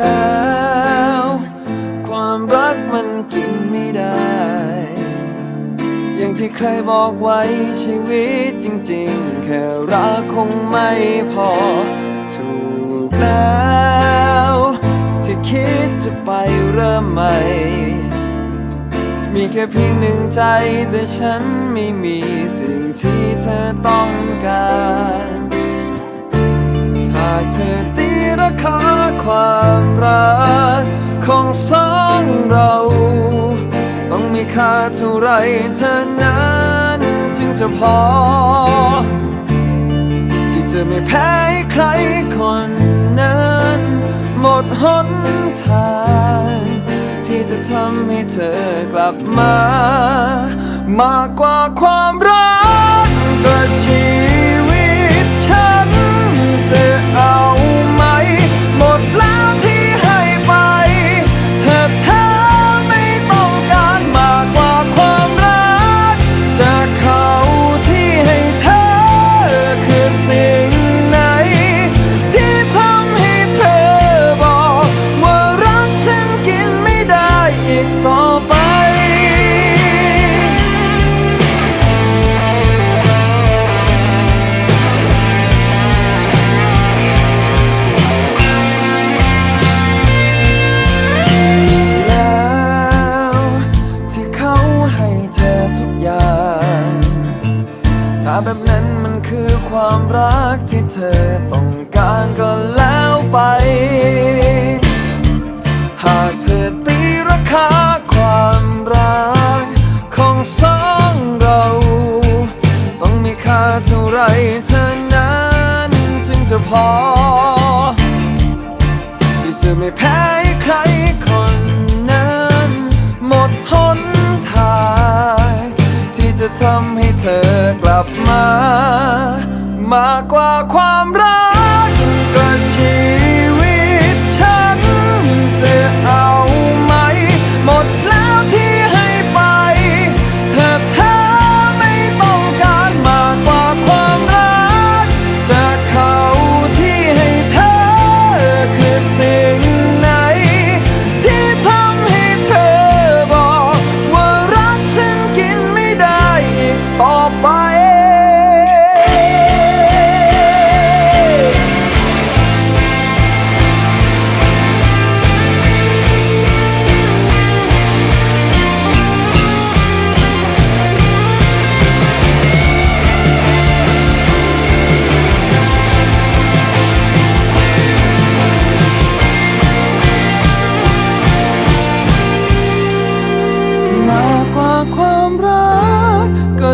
แล้ว ความรักมันกินไม่ได้ อย่างที่ใครบอกไว้ชีวิตจริงๆ แค่รักคงไม่พอ ถูกแล้ว ที่คิดจะไปเริ่มใหม่ มีแค่เพียงหนึ่งใจแต่ฉันไม่มีสิ่งที่เธอต้องการ หากเธอตีราคา ความรักของสองเรา ต้องมีค่าเท่าไรเธอนั้นจึงจะพอ ที่จะไม่แพ้ให้ใครคนนั้นหมดหนทาง ที่จะทำให้เธอกลับมา มากกว่าความรักก็ชี แบบนั้นมันคือความรักที่เธอต้องการก็แล้วไป หากเธอตีราคาความรักของสองเรา ต้องมีค่าเท่าไรเธอนั้นจึงจะพอ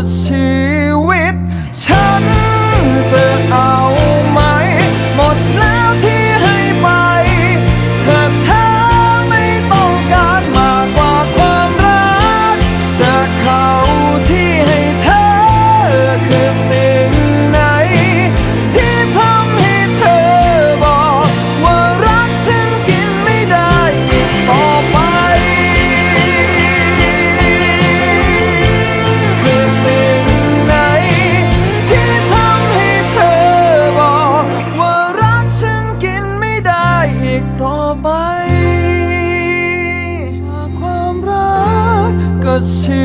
รัก กต่อไปความรักก็ชี